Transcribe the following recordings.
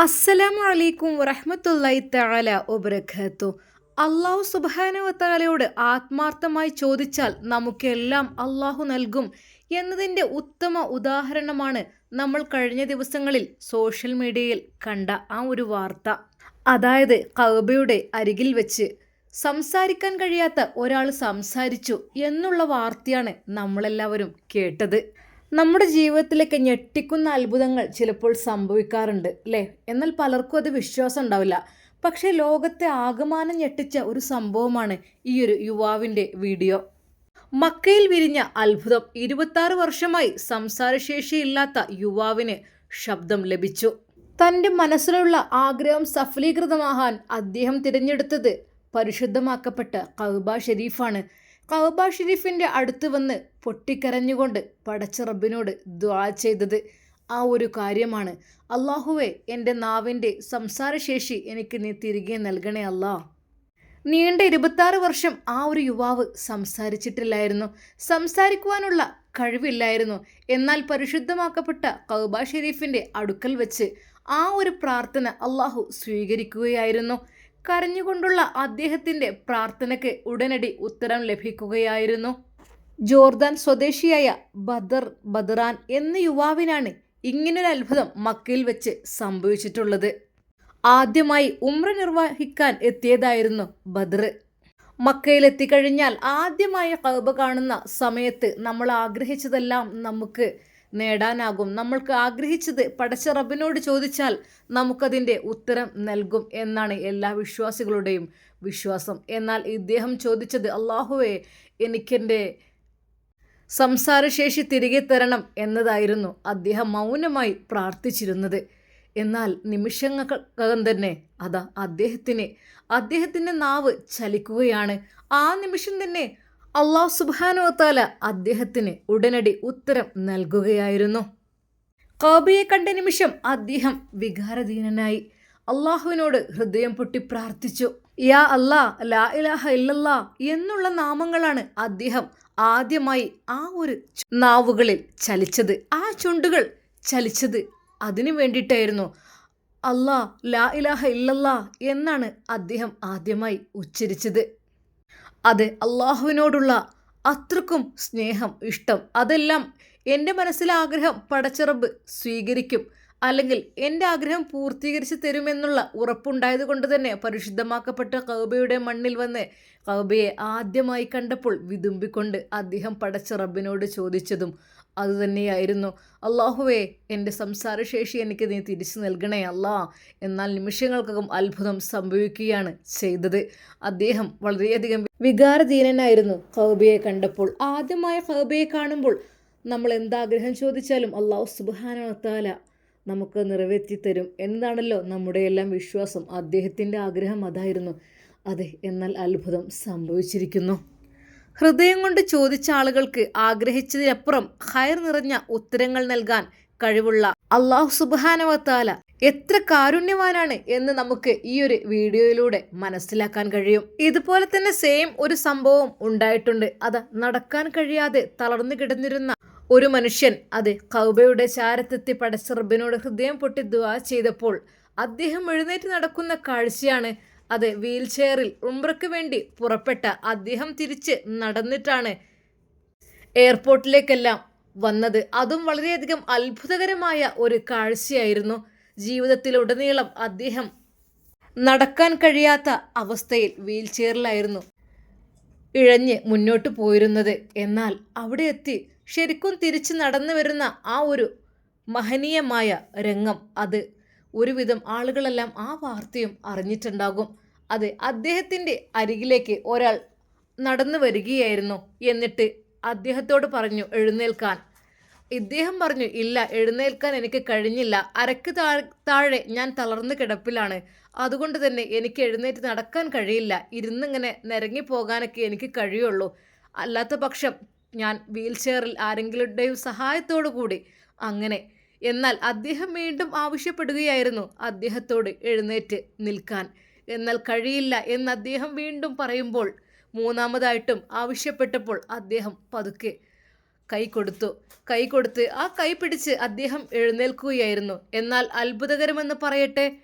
അസ്സലാമു അലൈക്കും വറഹ്മത്തുള്ളാഹി തആല വബറകാതു അള്ളാഹു സുബ്ഹാനഹു ആത്മാർത്ഥമായി ചോദിച്ചാൽ നമുക്കെല്ലാം അള്ളാഹു നൽകും എന്നതിന്റെ ഉത്തമ ഉദാഹരണമാണ് നമ്മൾ കഴിഞ്ഞ ദിവസങ്ങളിൽ സോഷ്യൽ മീഡിയയിൽ കണ്ട ആ ഒരു വാർത്ത. അതായത് കഅബയുടെ അരികിൽ വെച്ച് സംസാരിക്കാൻ കഴിയാത്ത ഒരാൾ സംസാരിച്ചു എന്നുള്ള വാർത്തയാണ് നമ്മളെല്ലാവരും കേട്ടത്. നമ്മുടെ ജീവിതത്തിലേക്ക് ഞെട്ടിക്കുന്ന അത്ഭുതങ്ങൾ ചിലപ്പോൾ സംഭവിക്കാറുണ്ട് അല്ലേ? എന്നാൽ പലർക്കും അത് വിശ്വാസം ഉണ്ടാവില്ല. പക്ഷേ ലോകത്തെ ആകമാനം ഞെട്ടിച്ച ഒരു സംഭവമാണ് ഈ ഒരു യുവാവിന്റെ വീഡിയോ. മക്കയിൽ വിരിഞ്ഞ അത്ഭുതം. ഇരുപത്താറ് വർഷമായി സംസാരശേഷിയില്ലാത്ത യുവാവിന് ശബ്ദം ലഭിച്ചു. തന്റെ മനസ്സിലുള്ള ആഗ്രഹം സഫലീകൃതമാകാൻ അദ്ദേഹം തിരഞ്ഞെടുത്തത് പരിശുദ്ധമാക്കപ്പെട്ട കൗബ ഷെരീഫാണ്. കൗബ ഷെരീഫിന്റെ അടുത്ത് വന്ന് പൊട്ടിക്കരഞ്ഞുകൊണ്ട് പടച്ച റബ്ബിനോട് ദ്വാ ചെയ്തത്. ആ ഒരു കാര്യമാണ്. അള്ളാഹുവെ എന്റെ നാവിന്റെ സംസാരശേഷി എനിക്ക് നീ തിരികെ നൽകണേ അല്ലാ. നീണ്ട ഇരുപത്താറ് വർഷം ആ ഒരു യുവാവ് സംസാരിച്ചിട്ടില്ലായിരുന്നു. സംസാരിക്കുവാനുള്ള കഴിവില്ലായിരുന്നു. എന്നാൽ പരിശുദ്ധമാക്കപ്പെട്ട കൗബ ഷെരീഫിന്റെ അടുക്കൽ വെച്ച് ആ ഒരു പ്രാർത്ഥന അള്ളാഹു സ്വീകരിക്കുകയായിരുന്നു. കരഞ്ഞുകൊണ്ടുള്ള അദ്ദേഹത്തിന്റെ പ്രാർത്ഥനയ്ക്ക് ഉടനടി ഉത്തരം ലഭിക്കുകയായിരുന്നു. ജോർദാൻ സ്വദേശിയായ ബദർ ബദറാൻ എന്ന യുവാവിനാണ് ഇങ്ങനൊരു അത്ഭുതം മക്കയിൽ വെച്ച് സംഭവിച്ചിട്ടുള്ളത്. ആദ്യമായി ഉമ്ര നിർവഹിക്കാൻ എത്തിയതായിരുന്നു ബദർ. മക്കയിലെത്തിക്കഴിഞ്ഞാൽ ആദ്യമായ കൗബ കാണുന്ന സമയത്ത് നമ്മൾ ആഗ്രഹിച്ചതെല്ലാം നമുക്ക് നേടാനാകും. നമ്മൾക്ക് ആഗ്രഹിച്ചത് പടച്ച റബ്ബിനോട് ചോദിച്ചാൽ നമുക്കതിന്റെ ഉത്തരം നൽകും എന്നാണ് എല്ലാ വിശ്വാസികളുടെയും വിശ്വാസം. എന്നാൽ ഇദ്ദേഹം ചോദിച്ചത് അള്ളാഹുവെ എനിക്കെന്റെ സംസാരശേഷി തിരികെ തരണം എന്നതായിരുന്നു അദ്ദേഹം മൗനമായി പ്രാർത്ഥിച്ചിരുന്നത്. എന്നാൽ നിമിഷങ്ങൾക്കകം തന്നെ അതാ അദ്ദേഹത്തിന് അദ്ദേഹത്തിന്റെ നാവ് ചലിക്കുകയാണ്. ആ നിമിഷം തന്നെ അള്ളാഹു സുബാനുവത്താല അദ്ദേഹത്തിന് ഉടനടി ഉത്തരം നൽകുകയായിരുന്നു. കാബിയെ കണ്ട നിമിഷം അദ്ദേഹം വികാരധീനനായി അള്ളാഹുവിനോട് ഹൃദയം പൊട്ടി പ്രാർത്ഥിച്ചു. യാ അല്ലാ ലാ ഇലാഹ ഇല്ലല്ലാ എന്നുള്ള നാമങ്ങളാണ് അദ്ദേഹം ആദ്യമായി ആ ഒരു നാവുകളിൽ ചലിച്ചത്. ആ ചുണ്ടുകൾ ചലിച്ചത് അതിനു വേണ്ടിയിട്ടായിരുന്നു. അല്ലാ ലാ ഇലാഹ ഇല്ലല്ലാ എന്നാണ് അദ്ദേഹം ആദ്യമായി ഉച്ചരിച്ചത്. അത് അള്ളാഹുവിനോടുള്ള അത്രക്കും സ്നേഹം ഇഷ്ടം. അതെല്ലാം എന്റെ മനസ്സിലെ ആഗ്രഹം പടച്ചിറബ് സ്വീകരിക്കും. അല്ലെങ്കിൽ എന്റെ ആഗ്രഹം പൂർത്തീകരിച്ച് തരുമെന്നുള്ള ഉറപ്പുണ്ടായത് കൊണ്ട് തന്നെ പരിശുദ്ധമാക്കപ്പെട്ട കൗബയുടെ മണ്ണിൽ വന്ന് കൗബയെ ആദ്യമായി കണ്ടപ്പോൾ വിതുമ്പിക്കൊണ്ട് അദ്ദേഹം പടച്ച റബ്ബിനോട് ചോദിച്ചതും അതുതന്നെയായിരുന്നു അള്ളാഹുവേ എന്റെ സംസാരശേഷി എനിക്ക് നീ തിരിച്ചു നൽകണേ അല്ലാ. എന്നാൽ നിമിഷങ്ങൾക്കകം അത്ഭുതം സംഭവിക്കുകയാണ് ചെയ്തത്. അദ്ദേഹം വളരെയധികം വികാരധീനനായിരുന്നു കൗബയെ കണ്ടപ്പോൾ. ആദ്യമായ കൗബയെ കാണുമ്പോൾ നമ്മൾ എന്താഗ്രഹം ചോദിച്ചാലും അള്ളാഹു സുബാനത്താല നമുക്ക് നിറവേറ്റി തരും എന്നാണല്ലോ നമ്മുടെ എല്ലാം വിശ്വാസം. അദ്ദേഹത്തിന്റെ ആഗ്രഹം അതായിരുന്നു. അതെ എന്നാൽ അത്ഭുതം സംഭവിച്ചിരിക്കുന്നു. ഹൃദയം കൊണ്ട് ചോദിച്ച ആളുകൾക്ക് ആഗ്രഹിച്ചതിനപ്പുറം ഹയർ നിറഞ്ഞ ഉത്തരങ്ങൾ നൽകാൻ കഴിവുള്ള അള്ളാഹു സുബാനവത്താല എത്ര കാരുണ്യവാനാണ് എന്ന് നമുക്ക് ഈ ഒരു വീഡിയോയിലൂടെ മനസ്സിലാക്കാൻ കഴിയും. ഇതുപോലെ തന്നെ സെയിം ഒരു സംഭവം ഉണ്ടായിട്ടുണ്ട്. അത് നടക്കാൻ കഴിയാതെ തളർന്നു കിടന്നിരുന്ന ഒരു മനുഷ്യൻ അത് കൗബയുടെ ചാരത്തെത്തി പടച്ച റബ്ബിനോട് ഹൃദയം പൊട്ടി ദുവാ ചെയ്തപ്പോൾ അദ്ദേഹം എഴുന്നേറ്റ് നടക്കുന്ന കാഴ്ചയാണ് അത് വീൽ ചെയറിൽ ഉംറയ്ക്ക് വേണ്ടി പുറപ്പെട്ട അദ്ദേഹം തിരിച്ച് നടന്നിട്ടാണ് എയർപോർട്ടിലേക്കെല്ലാം വന്നത്. അതും വളരെയധികം അത്ഭുതകരമായ ഒരു കാഴ്ചയായിരുന്നു. ജീവിതത്തിലുടനീളം അദ്ദേഹം നടക്കാൻ കഴിയാത്ത അവസ്ഥയിൽ വീൽ ചെയറിലായിരുന്നു ഇഴഞ്ഞ് മുന്നോട്ട് പോയിരുന്നത്. എന്നാൽ അവിടെ എത്തി ശരിക്കും തിരിച്ച് നടന്നു വരുന്ന ആ ഒരു മഹനീയമായ രംഗം അത്. ഒരുവിധം ആളുകളെല്ലാം ആ വാർത്തയും അറിഞ്ഞിട്ടുണ്ടാകും. അത് അദ്ദേഹത്തിന്റെ അരികിലേക്ക് ഒരാൾ നടന്നു വരികയായിരുന്നു എന്നിട്ട് അദ്ദേഹത്തോട് പറഞ്ഞു എഴുന്നേൽക്കാൻ. ഇദ്ദേഹം പറഞ്ഞു ഇല്ല എഴുന്നേൽക്കാൻ എനിക്ക് കഴിഞ്ഞില്ല. അരക്ക് താഴെ ഞാൻ തളർന്ന് കിടപ്പിലാണ്. അതുകൊണ്ട് തന്നെ എനിക്ക് എഴുന്നേറ്റ് നടക്കാൻ കഴിയില്ല. ഇരുന്നിങ്ങനെ നിരങ്ങി പോകാനൊക്കെ എനിക്ക് കഴിയുള്ളൂ. അല്ലാത്ത പക്ഷം ഞാൻ വീൽ ചെയറിൽ ആരെങ്കിലുടെയും സഹായത്തോടു കൂടി. അങ്ങനെ. എന്നാൽ അദ്ദേഹം വീണ്ടും ആവശ്യപ്പെടുകയായിരുന്നു അദ്ദേഹത്തോട് എഴുന്നേറ്റ് നിൽക്കാൻ. എന്നാൽ കഴിയില്ല എന്ന് അദ്ദേഹം വീണ്ടും പറയുമ്പോൾ മൂന്നാമതായിട്ടും ആവശ്യപ്പെട്ടപ്പോൾ അദ്ദേഹം പതുക്കെ കൈ കൊടുത്തു. കൈ കൊടുത്ത് ആ കൈ പിടിച്ച് അദ്ദേഹം എഴുന്നേൽക്കുകയായിരുന്നു. എന്നാൽ അത്ഭുതകരമെന്ന് പറയട്ടെ?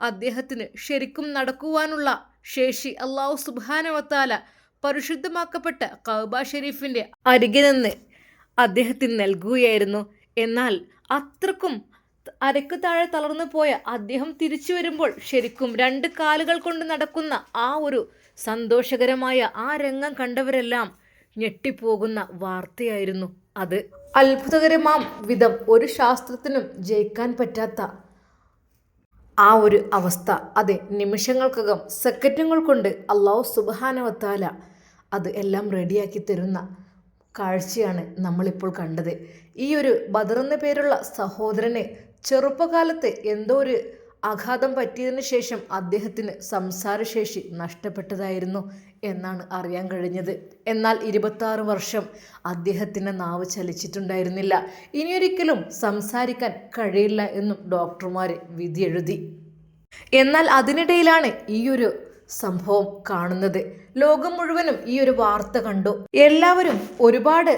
അദ്ദേഹത്തിന് ശരിക്കും നടക്കുവാനുള്ള ശേഷി അള്ളാഹു സുബാനവത്താല പരിശുദ്ധമാക്കപ്പെട്ട കൗബ ഷെരീഫിന്റെ അരികെ നിന്ന് അദ്ദേഹത്തിന് നൽകുകയായിരുന്നു. എന്നാൽ അത്രക്കും അരക്ക് താഴെ തളർന്നു പോയ അദ്ദേഹം തിരിച്ചു വരുമ്പോൾ ശരിക്കും രണ്ട് കാലുകൾ കൊണ്ട് നടക്കുന്ന ആ ഒരു സന്തോഷകരമായ ആ രംഗം കണ്ടവരെല്ലാം ഞെട്ടിപ്പോകുന്ന വാർത്തയായിരുന്നു അത്. അത്ഭുതകരമാം വിധം ഒരു ശാസ്ത്രത്തിനും ജയിക്കാൻ പറ്റാത്ത ആ ഒരു അവസ്ഥ. അതെ നിമിഷങ്ങൾക്കകം സെക്കൻഡുകൾ കൊണ്ട് അള്ളാഹു സുബാനവത്താല അത് എല്ലാം റെഡിയാക്കി തരുന്ന കാഴ്ചയാണ് നമ്മളിപ്പോൾ കണ്ടത്. ഈ ഒരു ബദർ എന്ന പേരുള്ള സഹോദരനെ ചെറുപ്പകാലത്ത് എന്തോ ഒരു ആഘാതം പറ്റിയതിന് ശേഷം അദ്ദേഹത്തിന് സംസാരശേഷി നഷ്ടപ്പെട്ടതായിരുന്നു എന്നാണ് അറിയാൻ കഴിഞ്ഞത്. എന്നാൽ ഇരുപത്താറ് വർഷം അദ്ദേഹത്തിന്റെ നാവ് ചലിച്ചിട്ടുണ്ടായിരുന്നില്ല. ഇനിയൊരിക്കലും സംസാരിക്കാൻ കഴിയില്ല എന്നും ഡോക്ടർമാർ വിധിയെഴുതി. എന്നാൽ അതിനിടയിലാണ് ഈയൊരു സംഭവം കാണുന്നത്. ലോകം മുഴുവനും ഈ ഒരു വാർത്ത കണ്ടു. എല്ലാവരും ഒരുപാട്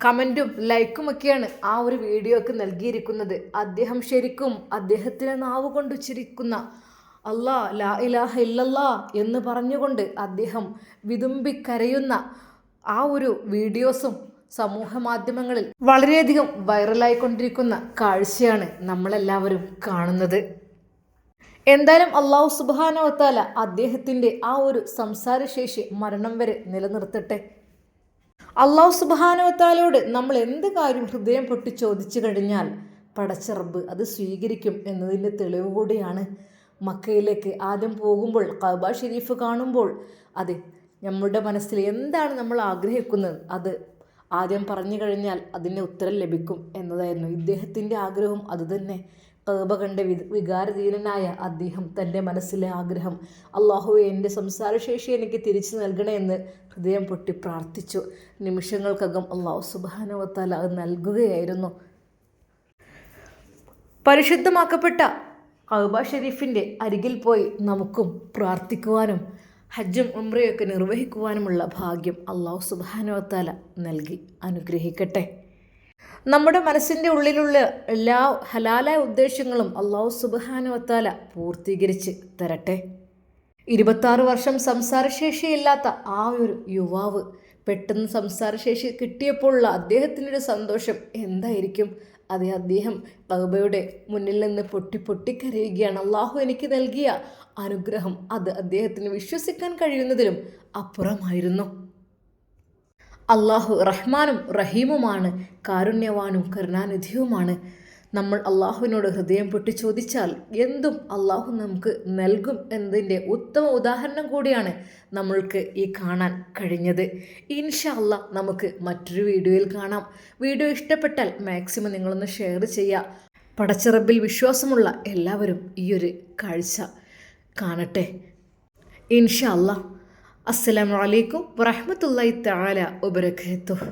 കമന്റും ലൈക്കും ഒക്കെയാണ് ആ ഒരു വീഡിയോക്ക് നൽകിയിരിക്കുന്നത്. അദ്ദേഹം ശരിക്കും അദ്ദേഹത്തിന് നാവ് കൊണ്ട് ഉച്ചരിക്കുന്ന അല്ലാ ലാ ഇലാഹ ഇല്ലല്ലാ എന്ന് പറഞ്ഞുകൊണ്ട് അദ്ദേഹം വിതുമ്പി കരയുന്ന ആ ഒരു വീഡിയോസും സമൂഹ മാധ്യമങ്ങളിൽ വളരെയധികം വൈറലായിക്കൊണ്ടിരിക്കുന്ന കാഴ്ചയാണ് നമ്മളെല്ലാവരും കാണുന്നത്. എന്തായാലും അള്ളാഹു സുബാനവത്താല അദ്ദേഹത്തിന്റെ ആ ഒരു സംസാരശേഷി മരണം വരെ നിലനിർത്തട്ടെ. അള്ളാഹു സുബാനവത്താലോട് നമ്മൾ എന്ത് കാര്യം ഹൃദയം പൊട്ടി ചോദിച്ചു കഴിഞ്ഞാൽ പടച്ച റബ്ബ് അത് സ്വീകരിക്കും എന്നതിന്റെ തെളിവ് കൂടിയാണ്. മക്കയിലേക്ക് ആദ്യം പോകുമ്പോൾ കബ ഷെരീഫ് കാണുമ്പോൾ അതെ നമ്മുടെ മനസ്സിൽ എന്താണ് നമ്മൾ ആഗ്രഹിക്കുന്നത്? അത് ആദ്യം പറഞ്ഞു കഴിഞ്ഞാൽ അതിന്റെ ഉത്തരം ലഭിക്കും എന്നതായിരുന്നു. ഇദ്ദേഹത്തിന്റെ ആഗ്രഹം അതുതന്നെ കബ കണ്ട വി വികാരധീനനായ അദ്ദേഹം തന്റെ മനസ്സിലെ ആഗ്രഹം അള്ളാഹുവെ എന്റെ സംസാരശേഷി എനിക്ക് തിരിച്ചു നൽകണേ എന്ന് ഹൃദയം പൊട്ടി പ്രാർത്ഥിച്ചു. നിമിഷങ്ങൾക്കകം അള്ളാഹു സുബാനവത്താൽ അത് നൽകുകയായിരുന്നു. പരിശുദ്ധമാക്കപ്പെട്ട കൗബ ഷെരീഫിന്റെ അരികിൽ പോയി നമുക്കും പ്രാർത്ഥിക്കുവാനും ഹജ്ജും ഉംറയൊക്കെ നിർവഹിക്കുവാനുമുള്ള ഭാഗ്യം അള്ളാഹു സുബാനവത്താല നൽകി. അനുഗ്രഹിക്കട്ടെ. നമ്മുടെ മനസ്സിന്റെ ഉള്ളിലുള്ള എല്ലാ ഹലാലായ ഉദ്ദേശങ്ങളും അള്ളാഹു സുബാനുവത്താല പൂർത്തീകരിച്ച് തരട്ടെ. ഇരുപത്താറ് വർഷം സംസാരശേഷിയില്ലാത്ത ആ ഒരു യുവാവ് പെട്ടെന്ന് സംസാരശേഷി കിട്ടിയപ്പോഴുള്ള അദ്ദേഹത്തിനൊരു സന്തോഷം എന്തായിരിക്കും? അത് അദ്ദേഹം തകബയുടെ മുന്നിൽ നിന്ന് പൊട്ടി പൊട്ടിക്കരയുകയാണ്. അള്ളാഹു എനിക്ക് നൽകിയ അനുഗ്രഹം അത് അദ്ദേഹത്തിന് വിശ്വസിക്കാൻ കഴിയുന്നതിലും അപ്പുറമായിരുന്നു. അള്ളാഹു റഹ്മാനും റഹീമുമാണ് കാരുണ്യവാനും കരുണാനിധിയുമാണ്. നമ്മൾ അള്ളാഹുവിനോട് ഹൃദയം പൊട്ടി ചോദിച്ചാൽ എന്തും അള്ളാഹു നമുക്ക് നൽകും എന്നതിന്റെ ഉത്തമ ഉദാഹരണം കൂടിയാണ് നമ്മൾക്ക് ഈ കാണാൻ കഴിഞ്ഞത്. ഇൻഷാ നമുക്ക് മറ്റൊരു വീഡിയോയിൽ കാണാം. വീഡിയോ ഇഷ്ടപ്പെട്ടാൽ മാക്സിമം നിങ്ങളൊന്ന് ഷെയർ ചെയ്യുക. പടച്ചിറബിൽ വിശ്വാസമുള്ള എല്ലാവരും ഈയൊരു കാഴ്ച കാണട്ടെ. ഇൻഷാ അസ്സലാമു അലൈക്കും വറഹ്മത്തുള്ളാഹി തആല വബറകാതുഹു.